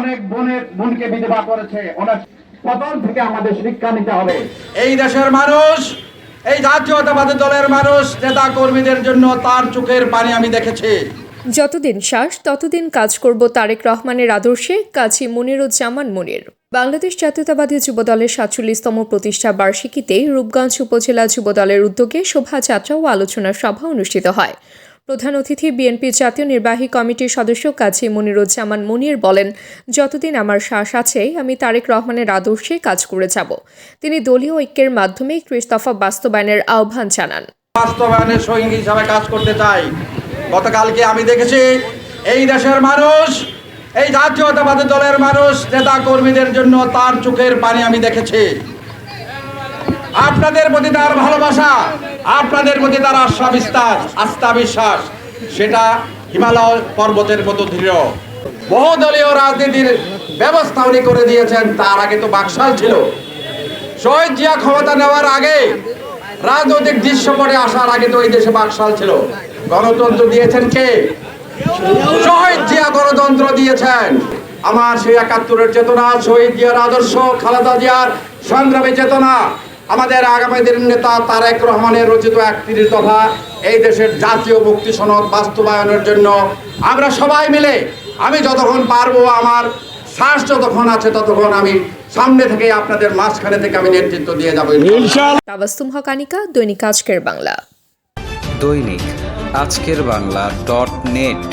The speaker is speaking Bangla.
অনেক বোনের বোনকে বিধবা করেছে। ওনার পতন থেকে আমাদের শিক্ষা নিতে হবে। এই দেশের মানুষ এই জাতীয়তাবাদী দলের মানুষ নেতা কর্মীদের জন্য তার চোখের পানি আমি দেখেছি। যতদিন শ্বাস ততদিন কাজ করব তারেক রহমানের আদর্শে কাজী মনিরুজ্জামান মনির। বাংলাদেশ জাতীয়তাবাদী যুবদলের সাতচল্লিশতম প্রতিষ্ঠা বার্ষিকীতে রূপগঞ্জ উপজেলা যুবদলের উদ্যোগে শোভাযাত্রা ও আলোচনা সভা অনুষ্ঠিত হয়। প্রধান অতিথি বিএনপি জাতীয় নির্বাহী কমিটির সদস্য কাজী মনিরুজ্জামান মনির বলেন, যতদিন আমার শ্বাস আছে, আমি তারেক রহমানের আদর্শে কাজ করে যাব। তিনি দলীয় ঐক্যের মাধ্যমে ত্রিস্তফা বাস্তবায়নের আহ্বান জানান। বাস্তবায়নের সঙ্গী হিসাবে কাজ করতে চাই। গতকালকে আমি দেখেছি, এই দেশের মানুষ, এই জাতীয়তাবাদী দলের মানুষ, নেতা কর্মীদের জন্য তার চোখের পানি আমি দেখেছি। আপনাদের প্রতি তার ভালোবাসা, আপনাদের প্রতি তার আস্থা বিস্তার আস্থা বিশ্বাস সেটা হিমালয় পর্বতের মতো দৃঢ়। বহুদলীয় রাজনীতির ব্যবস্থা উনি করে দিয়েছেন, তার আগে তো বাকশাল ছিল। শহীদ জিয়া ক্ষমতা নেওয়ার আগে রাজনৈতিক দৃশ্যপটে আসার আগে তো এই দেশে বাকশাল ছিল। গণতন্ত্র দিয়েছেন কে? শহীদ জিয়া গণতন্ত্র দিয়েছেন। আমার সেই একাত্তরের চেতনা, শহীদ জিয়ার আদর্শ, খালেদা জিয়ার সংগ্রামী চেতনা। আমাদের আগামী দিনের নেতা তারেক রহমানের রচিত একত্রিশ দফা এই দেশের জাতীয় মুক্তি সনদ বাস্তবায়নের জন্য আমরা সবাই মিলে আমি যতক্ষণ পারব আমার শ্বাস যতক্ষণ আছে ততক্ষণ আমি সামনে থেকে আপনাদের মাঝখানে থেকে আমি নেতৃত্ব দিয়ে যাব তাবাস্তুম হকানিকা দৈনিক আজকের বাংলা। দৈনিক আজকের বাংলা ডট নেট।